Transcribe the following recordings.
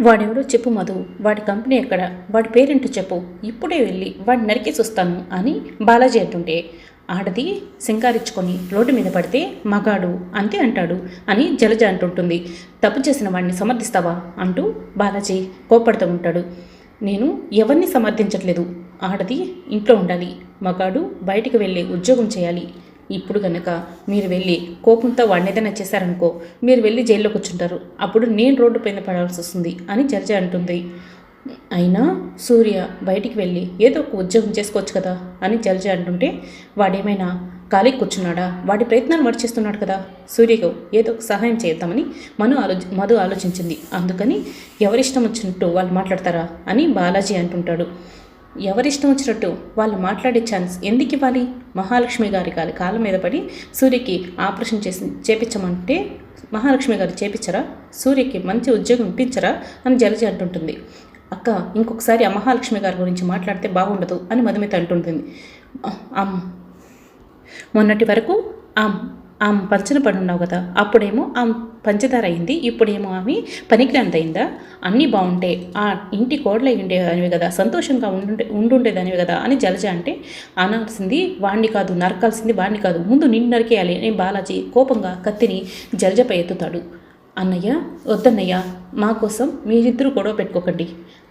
వాడెవడో చెప్పు మధు. వాడి కంపెనీ ఎక్కడ? వాడి పేరెంటు చెప్పు. ఇప్పుడే వెళ్ళి వాడిని నరికేసి వస్తాను అని బాలాజీ అంటుంటే ఆడది సింగారించుకొని రోడ్డు మీద పడితే మగాడు అంతే అంటాడు అని జలజ అంటుంటుంది. తప్పు చేసిన వాడిని సమర్థిస్తావా? అంటూ బాలాజీ కోపడుతూ ఉంటాడు. నేను ఎవరిని సమర్థించట్లేదు. ఆడది ఇంట్లో ఉండాలి. మగాడు బయటికి వెళ్ళి ఉద్యోగం చేయాలి. ఇప్పుడు కనుక మీరు వెళ్ళి కోపంతో వాడిని ఏదైనా చేశారనుకో మీరు వెళ్ళి జైల్లో కూర్చుంటారు. అప్పుడు నేను రోడ్డు పైన పడాల్సి వస్తుంది అని జడ్జి అంటుంది. అయినా సూర్య బయటికి వెళ్ళి ఏదో ఒక ఉద్యోగం చేసుకోవచ్చు కదా అని జడ్జి అంటుంటే వాడేమైనా ఖాళీ కూర్చున్నాడా? వాడి ప్రయత్నాలు వాడు చేస్తున్నాడు కదా. సూర్యకు ఏదో ఒక సహాయం చేద్దామని మను ఆలోచి మధు ఆలోచించింది. అందుకని ఎవరిష్టం వచ్చినట్టు వాళ్ళు మాట్లాడతారా అని బాలాజీ అంటుంటాడు. ఎవరిష్టం వచ్చినట్టు వాళ్ళు మాట్లాడే ఛాన్స్ ఎందుకు ఇవ్వాలి? మహాలక్ష్మి గారి కాలి కాళ్ళ మీద పడి సూర్యకి ఆపరేషన్ చేసి చేపించమంటే మహాలక్ష్మి గారు చేపించరా? సూర్యకి మంచి ఉద్యోగం ఇప్పించరా? అని జలజ అంటుంటుంది. అక్క ఇంకొకసారి ఆ మహాలక్ష్మి గారి గురించి మాట్లాడితే బాగుండదు అని మధుమిత అంటుంటుంది. మొన్నటి వరకు ఆ ఆమె పంచన పడి ఉన్నావు కదా అప్పుడేమో ఆమె పంచదార అయింది ఇప్పుడేమో ఆమె పనికిరాంత అయిందా? అన్నీ బాగుంటే ఆ ఇంటి కోడలై ఉండేదానివి కదా సంతోషంగా ఉండుండే ఉండుండేదానివి కదా అని జలజ అంటే అనాల్సింది వాణ్ణి కాదు నరకాల్సింది వాణ్ణి కాదు ముందు నిన్ను నరికేయాలి అని బాలాజీ కోపంగా కత్తిని జలజపై ఎత్తుతాడు. అన్నయ్య వద్దన్నయ్య మా కోసం మీరిద్దరూ గొడవ పెట్టుకోకండి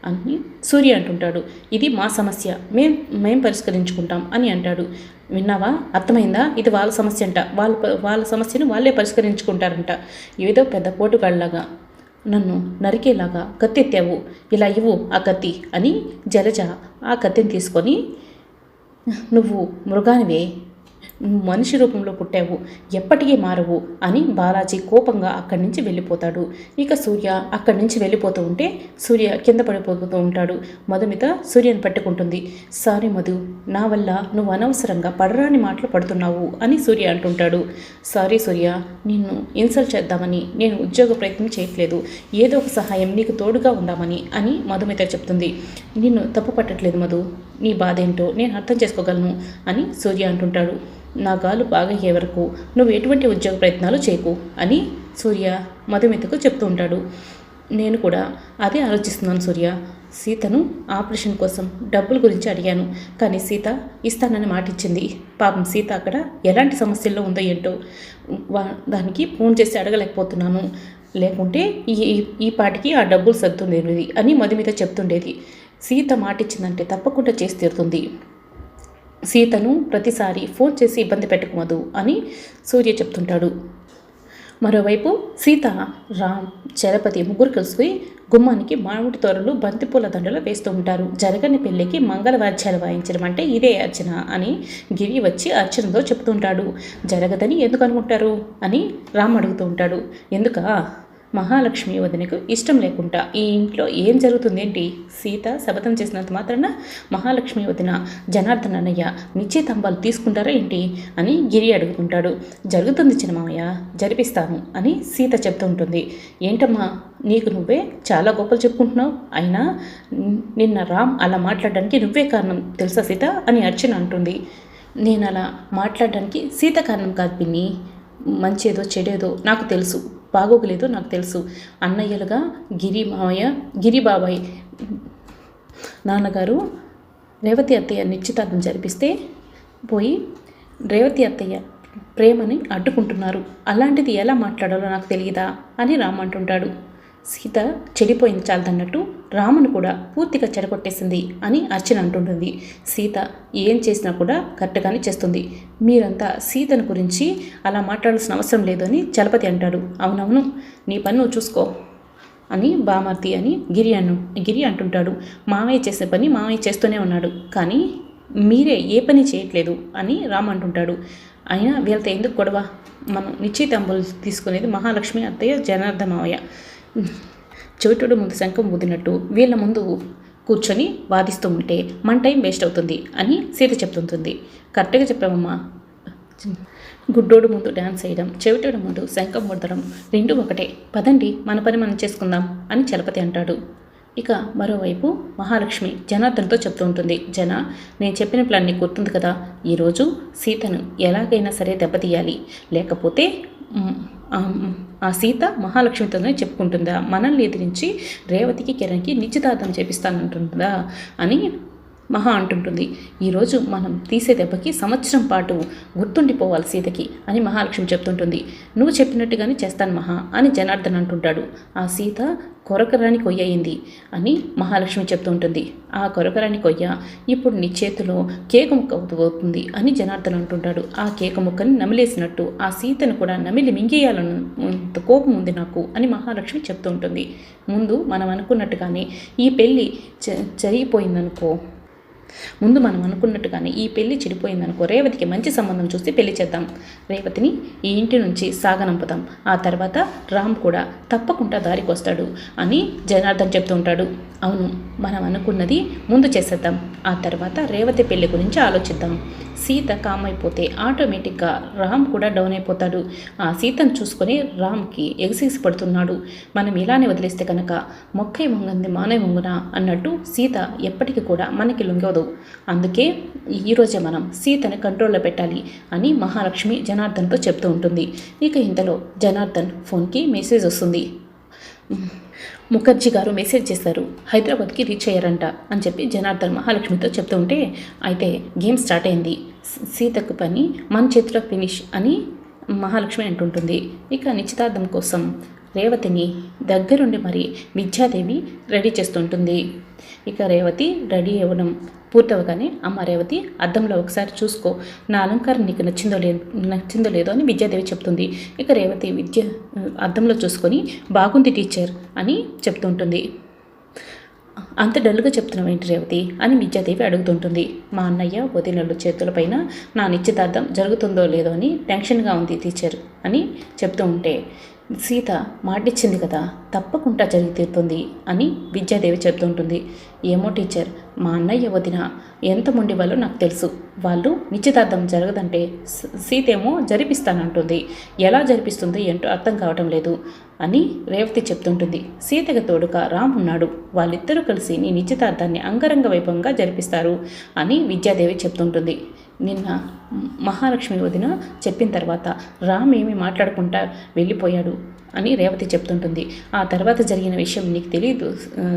అని సూర్య అంటుంటాడు. ఇది మా సమస్య మేం మేం పరిష్కరించుకుంటాం అని అంటాడు. విన్నావా? అర్థమైందా? ఇది వాళ్ళ సమస్య అంట. వాళ్ళ వాళ్ళ సమస్యను వాళ్ళే పరిష్కరించుకుంటారంట. ఏదో పెద్ద పోటుగాళ్ళలాగా నన్ను నరికేలాగా కత్తి ఎత్తావు ఇలా ఇవ్వు ఆ కత్తి అని జలజ ఆ కత్తిని తీసుకొని నువ్వు మృగానివే మనిషి రూపంలో పుట్టావు ఎప్పటికీ మారవు అని బాలాజీ కోపంగా అక్కడి నుంచి వెళ్ళిపోతాడు. ఇక సూర్య అక్కడి నుంచి వెళ్ళిపోతూ ఉంటే సూర్య కింద పడిపోతూ ఉంటాడు. మధుమిత సూర్యని పట్టుకుంటుంది. సారీ మధు నా వల్ల నువ్వు అనవసరంగా పడరాని మాటలు పడుతున్నావు అని సూర్య అంటుంటాడు. సారీ సూర్య నిన్ను ఇన్సల్ట్ చేద్దామని నేను ఉద్యోగ ప్రయత్నం చేయట్లేదు. ఏదో ఒక సహాయం నీకు తోడుగా ఉందామని అని మధుమిత చెప్తుంది. నిన్ను తప్పు పట్టట్లేదు మధు. నీ బాధ ఏంటో నేను అర్థం చేసుకోగలను అని సూర్య అంటుంటాడు. నా గాలు బాగా అయ్యే వరకు నువ్వు ఎటువంటి ఉద్యోగ ప్రయత్నాలు చేయకు అని సూర్య మధుమితకు చెప్తూ ఉంటాడు. నేను కూడా అదే ఆలోచిస్తున్నాను సూర్య. సీతను ఆపరేషన్ కోసం డబ్బుల గురించి అడిగాను. కానీ సీత ఇస్తానని మాటిచ్చింది. పాపం సీత అక్కడ ఎలాంటి సమస్యల్లో ఉందో ఏంటో వా- దానికి ఫోన్ చేసి అడగలేకపోతున్నాను. లేకుంటే ఈ ఈ పాటికి ఆ డబ్బులు సర్దుండేది అని మధుమిత చెప్తుండేది. సీత మాటిచ్చిందంటే తప్పకుండా చేసి తీరుతుంది. సీతను ప్రతిసారి ఫోన్ చేసి ఇబ్బంది పెట్టకూడదు అని సూర్య చెప్తుంటాడు. మరోవైపు సీత రామ్ చలపతి ముగ్గురు కలిసి గుమ్మానికి మామిడి తోరలు బంతిపూల దండలు వేస్తూ ఉంటారు. జరగని పెళ్ళికి మంగళవాద్యాలు వాయించడం అంటే ఇదే అర్చన అని గిరి వచ్చి అర్చనతో చెప్తుంటాడు జరగదని ఎందుకు అనుకుంటారు? అని రామ్ అడుగుతూ ఉంటాడు. ఎందుక? మహాలక్ష్మి వదినకు ఇష్టం లేకుండా ఈ ఇంట్లో ఏం జరుగుతుంది ఏంటి? సీత శపథం చేసినంత మాత్రాన మహాలక్ష్మి వదిన జనార్దన్ అన్నయ్య నిశ్చితంబాలు తీసుకుంటారా ఏంటి? అని గిరి అడుగుతుంటాడు. జరుగుతుంది చిన్నమామయ్య జరిపిస్తాను అని సీత చెప్తూ ఉంటుంది. ఏంటమ్మా నీకు నువ్వే చాలా గొప్పలు చెప్పుకుంటున్నావు. అయినా నిన్న రామ్ అలా మాట్లాడడానికి నువ్వే కారణం తెలుసా సీత? అని అర్చన అంటుంది. నేను అలా మాట్లాడడానికి సీత కారణం కాదు పిన్ని. మంచేదో చెడేదో నాకు తెలుసు. బాగోగలేదో నాకు తెలుసు. అన్నయ్యలుగా గిరి మామయ్య గిరి బాబాయ్ నాన్నగారు రేవతి అత్తయ్య నిశ్చితార్థం జరిపిస్తే పోయి రేవతి అత్తయ్య ప్రేమని అడ్డుకుంటున్నారు. అలాంటిది ఎలా మాట్లాడాలో నాకు తెలియదా అని రామ్ అంటుంటాడు. సీత చెడిపోయింది చాలదన్నట్టు రామును కూడా పూర్తిగా చెడగొట్టేసింది అని అర్చన అంటుంటుంది. సీత ఏం చేసినా కూడా కరెక్ట్గానే చేస్తుంది. మీరంతా సీతను గురించి అలా మాట్లాడాల్సిన అవసరం లేదు అని చలపతి అంటాడు. అవునవును నీ పని నువ్వు చూసుకో అని బామర్తి అని గిరి అను గిరి అంటుంటాడు. మామయ్య చేసే పని మామయ్య చేస్తూనే ఉన్నాడు. కానీ మీరే ఏ పని చేయట్లేదు అని రామ్ అంటుంటాడు. అయినా వీళ్ళతో ఎందుకు గొడవ? మనం నిశ్చితంబులు తీసుకునేది మహాలక్ష్మి అత్తయ్య జనార్దన్ మావయ్య చెవిటోడు ముందు శంఖం ఊదినట్టు వీళ్ళ ముందు కూర్చొని వాదిస్తూ ఉంటే మన టైం వేస్ట్ అవుతుంది అని సీత చెప్తుంటుంది. కరెక్ట్గా చెప్పామమ్మా గుడ్డోడు ముందు డ్యాన్స్ వేయడం చెవిటోడు ముందు శంఖం ఊదడం రెండు ఒకటే. పదండి మన పని మనం చేసుకుందాం అని చలపతి అంటాడు. ఇక మరోవైపు మహాలక్ష్మి జనార్దన్తో చెప్తూ ఉంటుంది. జన నేను చెప్పిన ప్లాన్ నీకు గుర్తుంది కదా? ఈరోజు సీతను ఎలాగైనా సరే దెబ్బతీయాలి. లేకపోతే ఆ- సీత మహాలక్ష్మితోనే చెప్పుకుంటుందా? మనల్ని ఎదిరించి రేవతికి కిరణ్కి నిశ్చితార్థం చేపిస్తానంటుందా? అని మహా అంటుంటుంది. ఈరోజు మనం తీసే దెబ్బకి సంవత్సరం పాటు గుర్తుండిపోవాలి సీతకి అని మహాలక్ష్మి చెప్తుంటుంది. నువ్వు చెప్పినట్టుగానే చేస్తాను మహా అని జనార్దన్ అంటుంటాడు. ఆ సీత కొరకరాని కొయ్య అయింది అని మహాలక్ష్మి చెప్తుంటుంది. ఆ కొరకరాని కొయ్య ఇప్పుడు నీ చేతిలో కేక ముక్క అవుతుంది అని జనార్దన్ అంటుంటాడు. ఆ కేక ముక్కని నమిలేసినట్టు ఆ సీతను కూడా నమిలి మింగేయాలను కోపం ఉంది నాకు అని మహాలక్ష్మి చెప్తూ ఉంటుంది ముందు మనం అనుకున్నట్టుగానే ఈ పెళ్ళి జరిగిపోయిందనుకో ముందు మనం అనుకున్నట్టుగానే ఈ పెళ్ళి చెడిపోయిందనుకో రేవతికి మంచి సంబంధం చూసి పెళ్ళి చేద్దాం. రేవతిని ఈ ఇంటి నుంచి సాగనంపుదాం ఆ తర్వాత రామ్ కూడా తప్పకుండా దారికి వస్తాడు అని జనార్దన్ చెప్తూ ఉంటాడు. అవును మనం అనుకున్నది ముందు చేసేద్దాం. ఆ తర్వాత రేవతి పెళ్ళి గురించి ఆలోచిద్దాం. సీత కామ్ అయిపోతే ఆటోమేటిక్గా రామ్ కూడా డౌన్ అయిపోతాడు. ఆ సీతను చూసుకొని రామ్కి ఎగసిగిసి పడుతున్నాడు. మనం ఇలానే వదిలేస్తే కనుక మొక్కే వంగంది మానే మొంగున అన్నట్టు సీత ఎప్పటికీ కూడా మనకి లొంగి లొంగవదు అందుకే ఈరోజే మనం సీతని కంట్రోల్లో పెట్టాలి అని మహాలక్ష్మి జనార్దన్తో చెప్తూ ఉంటుంది. ఇక ఇంతలో జనార్దన్ ఫోన్కి మెసేజ్ వస్తుంది. ముఖర్జీ గారు మెసేజ్ చేశారు హైదరాబాద్కి రీచ్ అయ్యారంట అని చెప్పి జనార్దన్ మహాలక్ష్మితో చెప్తూ ఉంటే అయితే గేమ్ స్టార్ట్ అయింది. సీతకు పని మన చేతిలో ఫినిష్ అని మహాలక్ష్మి అంటుంటుంది. ఇక నిశ్చితార్థం కోసం రేవతిని దగ్గరుండి మరి విద్యాదేవి రెడీ చేస్తుంటుంది. ఇక రేవతి రెడీ అవ్వడం పూర్తవగానే అమ్మ రేవతి అద్దంలో ఒకసారి చూసుకో. నా అలంకారం నీకు నచ్చిందో లేదు నచ్చిందో లేదో అని విద్యాదేవి చెప్తుంది. ఇక రేవతి విద్య అద్దంలో చూసుకొని బాగుంది టీచర్ అని చెప్తుంటుంది. అంత డల్గా చెప్తున్నావు ఏంటి రేవతి? అని విద్యాదేవి అడుగుతుంటుంది. మా అన్నయ్య వదినలు చేతులపైన నా నిశ్చితార్థం జరుగుతుందో లేదో అని టెన్షన్గా ఉంది టీచర్ అని చెప్తూ ఉంటే సీత మాటిచ్చింది కదా తప్పకుండా జరిగి తీరుతుంది అని విద్యాదేవి చెప్తుంటుంది ఏమో టీచర్ మా అన్నయ్య వదిన ఎంత మొండి వాళ్ళో నాకు తెలుసు. వాళ్ళు నిశ్చితార్థం జరగదంటే సీతేమో జరిపిస్తానంటుంది. ఎలా జరిపిస్తుందో ఏంటో అర్థం కావటం లేదు అని రేవతి చెప్తుంటుంది. సీతకు తోడుగా రామ్ ఉన్నాడు. వాళ్ళిద్దరూ కలిసి నీ నిశ్చితార్థాన్ని అంగరంగ వైభవంగా జరిపిస్తారు అని విద్యాదేవి చెప్తుంటుంది. నిన్న మహాలక్ష్మి వదిన చెప్పిన తర్వాత రామ్ ఏమీ మాట్లాడకుండా వెళ్ళిపోయాడు అని రేవతి చెప్తుంటుంది. ఆ తర్వాత జరిగిన విషయం నీకు తెలియదు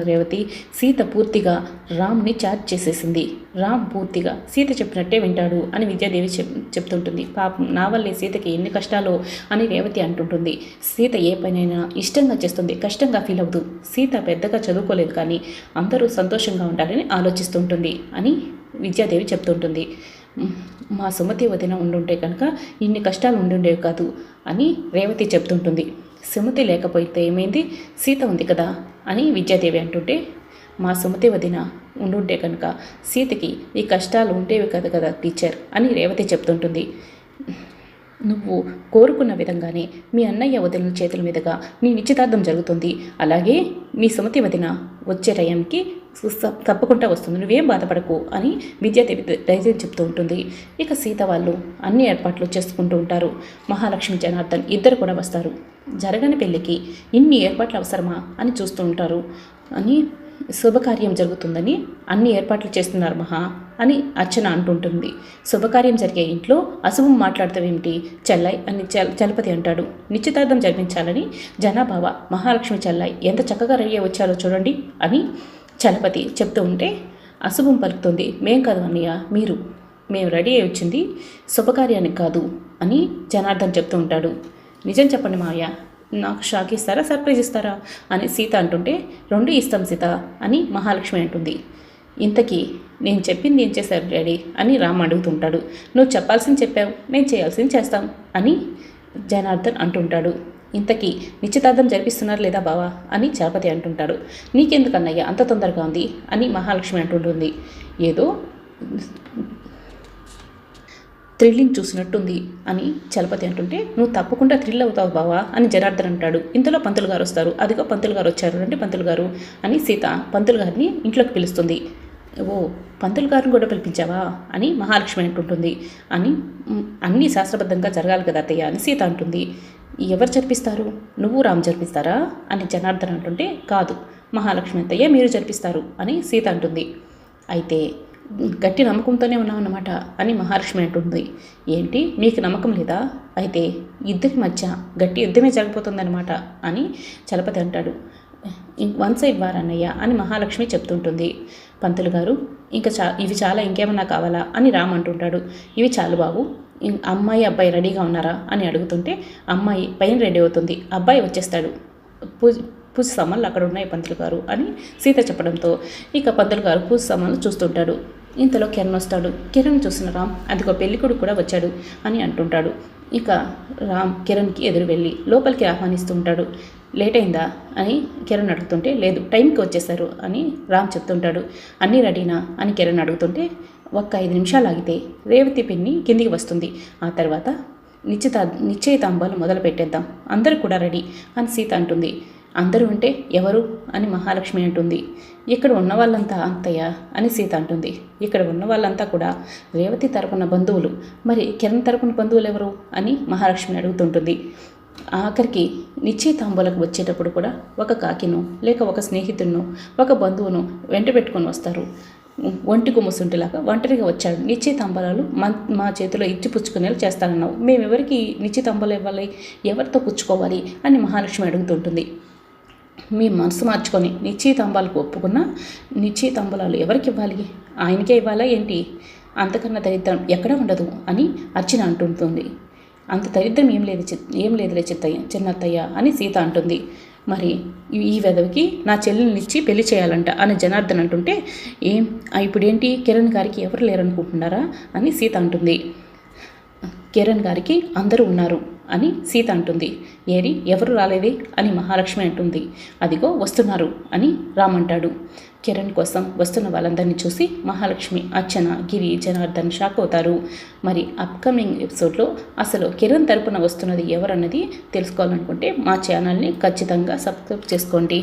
రేవతి. సీత పూర్తిగా రామ్ని చార్జ్ చేసేసింది. రామ్ పూర్తిగా సీత చెప్పినట్టే వింటాడు అని విద్యాదేవి చెప్ చెప్తుంటుంది. పాపం నా వల్లే సీతకి ఎన్ని కష్టాలో అని రేవతి అంటుంటుంది. సీత ఏ పనైనా ఇష్టంగా చేస్తుంది కష్టంగా ఫీల్ అవ్వదు. సీత పెద్దగా చదువుకోలేదు కానీ అందరూ సంతోషంగా ఉండాలని ఆలోచిస్తుంటుంది అని విద్యాదేవి చెప్తుంటుంది. మా సుమతి వదిన ఉండుంటే కనుక ఇన్ని కష్టాలు ఉండుండేవి కాదు అని రేవతి చెప్తుంటుంది. సుమతి లేకపోతే ఏమైంది? సీత ఉంది కదా అని విద్యాదేవి అంటుంటే మా సుమతి వదిన ఉండుంటే కనుక సీతకి ఈ కష్టాలు ఉండేవి కదా కదా టీచర్ అని రేవతి చెప్తుంటుంది. నువ్వు కోరుకున్న విధంగానే మీ అన్నయ్య వదిన చేతుల మీదుగా నీ నిశ్చితార్థం జరుగుతుంది. అలాగే మీ సుమతి వదిన వచ్చే టైంకి తప్పకుండా వస్తుంది. నువ్వేం బాధపడకు అని విద్యాదేవి ధైర్యం చెప్తూ ఉంటుంది. ఇక సీత వాళ్ళు అన్ని ఏర్పాట్లు చేసుకుంటూ ఉంటారు. మహాలక్ష్మి జనార్దన్ ఇద్దరు కూడా వస్తారు. జరగని పెళ్ళికి ఇన్ని ఏర్పాట్లు అవసరమా అని చూస్తూ ఉంటారు. అని శుభకార్యం జరుగుతుందని అన్ని ఏర్పాట్లు చేస్తున్నారు మహా అని అర్చన అంటుంటుంది. శుభకార్యం జరిగే ఇంట్లో అశుభం మాట్లాడతావేమిటి? చెల్లై అని చలపతి అంటాడు. నిశ్చితార్థం జరిపించాలని జనాభావ మహాలక్ష్మి చెల్లై ఎంత చక్కగా రెడీ వచ్చారో చూడండి అని చలపతి చెప్తూ ఉంటే అశుభం పలుకుతుంది. మేం కాదు అన్నయ్య మీరు. మేము రెడీ అయి వచ్చింది శుభకార్యానికి కాదు అని జనార్దన్ చెప్తూ ఉంటాడు. నిజం చెప్పండి మావయ్య నాకు షాక్ ఇస్తారా సర్ప్రైజ్ ఇస్తారా? అని సీత అంటుంటే రెండు ఇస్తాం సీత అని మహాలక్ష్మి అంటుంది. ఇంతకీ నేను చెప్పింది ఏం చేశారు డాడీ? అని రామ్ అడుగుతుంటాడు. నువ్వు చెప్పాల్సింది చెప్పావు మేము చేయాల్సింది చేస్తాం అని జనార్దన్ అంటుంటాడు. ఇంతకీ నిశ్చితార్థం జరిపిస్తున్నారు లేదా బావా అని చలపతి అంటుంటాడు. నీకెందుకన్నయ్య అంత తొందరగా ఉంది అని మహాలక్ష్మి అంటుంటుంది. ఏదో థ్రిల్లింగ్ చూసినట్టుంది అని చలపతి అంటుంటే నువ్వు తప్పకుండా థ్రిల్ అవుతావు బావా అని జనార్దన్ అంటాడు. ఇంతలో పంతులు గారు వస్తారు. అదిగో పంతులు గారు వచ్చారు. రండి పంతులు గారు అని సీత పంతులు గారిని ఇంట్లోకి పిలుస్తుంది. ఓ పంతులు గారిని కూడా పిలిపించావా అని మహాలక్ష్మి అంటుంటుంది. అని అన్నీ శాస్త్రబద్ధంగా జరగాలి కదా అత్తయ్య అని సీత అంటుంది. ఎవరు జరిపిస్తారు? నువ్వు రామ్ జరిపిస్తారా? అని జనార్దన్ అంటుంటే కాదు. మహాలక్ష్మి అత్తయ్య మీరు జరిపిస్తారు అని సీత అంటుంది. అయితే గట్టి నమ్మకంతోనే ఉన్నామన్నమాట అని మహాలక్ష్మి అంటుంది. ఏంటి? మీకు నమ్మకం లేదా? అయితే ఇద్దరి మధ్య గట్టి యుద్ధమే జరిగిపోతుందన్నమాట అని చలపతి అంటాడు. వన్ సైడ్ అని మహాలక్ష్మి చెప్తుంటుంది. పంతులు గారు ఇంకా చా ఇవి చాలా ఇంకేమన్నా కావాలా? అని రామ్ అంటుంటాడు. ఇవి చాలు బాబు. అమ్మాయి అబ్బాయి రెడీగా ఉన్నారా అని అడుగుతుంటే అమ్మాయి పైన రెడీ అవుతుంది. అబ్బాయి వచ్చేస్తాడు. పూజ పూజ సామాన్లు అక్కడ ఉన్నాయి పంతులు గారు అని సీత చెప్పడంతో ఇక పంతులు గారు పూజ సామాన్లు చూస్తుంటాడు. ఇంతలో కిరణ్ వస్తాడు. కిరణ్ చూసిన రామ్ అదిగో పెళ్ళికొడు కూడా వచ్చాడు అని అంటుంటాడు. ఇక రామ్ కిరణ్కి ఎదురు వెళ్ళి లోపలికి ఆహ్వానిస్తుంటాడు లేట్ అయిందా అని కిరణ్ అడుగుతుంటే లేదు టైంకి వచ్చేసారు అని రామ్ చెప్తుంటాడు. అన్నీ రెడీనా అని కిరణ్ అడుగుతుంటే ఒక్క ఐదు నిమిషాలు ఆగితే రేవతి పిన్ని కిందికి వస్తుంది. ఆ తర్వాత నిశ్చిత నిశ్చయితాంబాలు మొదలు పెట్టేద్దాం. అందరూ కూడా రెడీ అని సీత అంటుంది. అందరూ ఉంటే ఎవరు అని మహాలక్ష్మి అంటుంది. ఇక్కడ ఉన్న వాళ్ళంతా అంతయ్య అని సీత అంటుంది. ఇక్కడ ఉన్న వాళ్ళంతా కూడా రేవతి తరపున బంధువులు. మరి కిరణ్ తరపున బంధువులు ఎవరు అని మహాలక్ష్మి అడుగుతుంటుంది. ఆఖరికి నిశ్చయితాంబులకు వచ్చేటప్పుడు కూడా ఒక కాకిను లేక ఒక స్నేహితుడిను ఒక బంధువును వెంట పెట్టుకొని వస్తారు. ఒంటి గుమ్మసుంటిలాగా ఒంటరిగా వచ్చాడు నిశ్చయితాంబలాలు మా మా చేతిలో ఇచ్చి పుచ్చుకునేలా చేస్తానన్నావు. మేము ఎవరికి నిశ్చితాంబలు ఇవ్వాలి? ఎవరితో పుచ్చుకోవాలి? అని మహాలక్ష్మి అడుగుతుంటుంది. మీ మనసు మార్చుకొని నిశ్చయితాంబాలకు ఒప్పుకున్న నిశ్చయితాంబలాలు ఎవరికి ఇవ్వాలి? ఆయనకే ఇవ్వాలా ఏంటి? అంతకన్నా దరిద్రం ఎక్కడ ఉండదు అని అర్చన అంటుంటుంది. అంత దరిద్రం ఏం లేదు ఏం లేదులే చిత్తయ్య చిన్నత్తయ్య అని సీత అంటుంది. మరి ఈ- ఈ వెదవికి నా చెల్లెల్నిచ్చి పెళ్ళి చేయాలంట అని జనార్దన్ అంటుంటే ఏం? ఇప్పుడేంటి? కిరణ్ గారికి ఎవరు లేరనుకుంటున్నారా? అని సీత అంటుంది. కిరణ్ గారికి అందరూ ఉన్నారు. అని సీత అంటుంది. ఏరి ఎవరు రాలేదే అని మహాలక్ష్మి అంటుంది. అదిగో వస్తున్నారు అని రామంటాడు కిరణ్ కోసం వస్తున్న వాళ్ళందరినీ చూసి మహాలక్ష్మి అర్చన గిరి జనార్దన్ షాక్ అవుతారు. మరి అప్కమింగ్ ఎపిసోడ్లో అసలు కిరణ్ తరపున వస్తున్నది ఎవరన్నది తెలుసుకోవాలనుకుంటే మా ఛానల్ని ఖచ్చితంగా సబ్స్క్రైబ్ చేసుకోండి.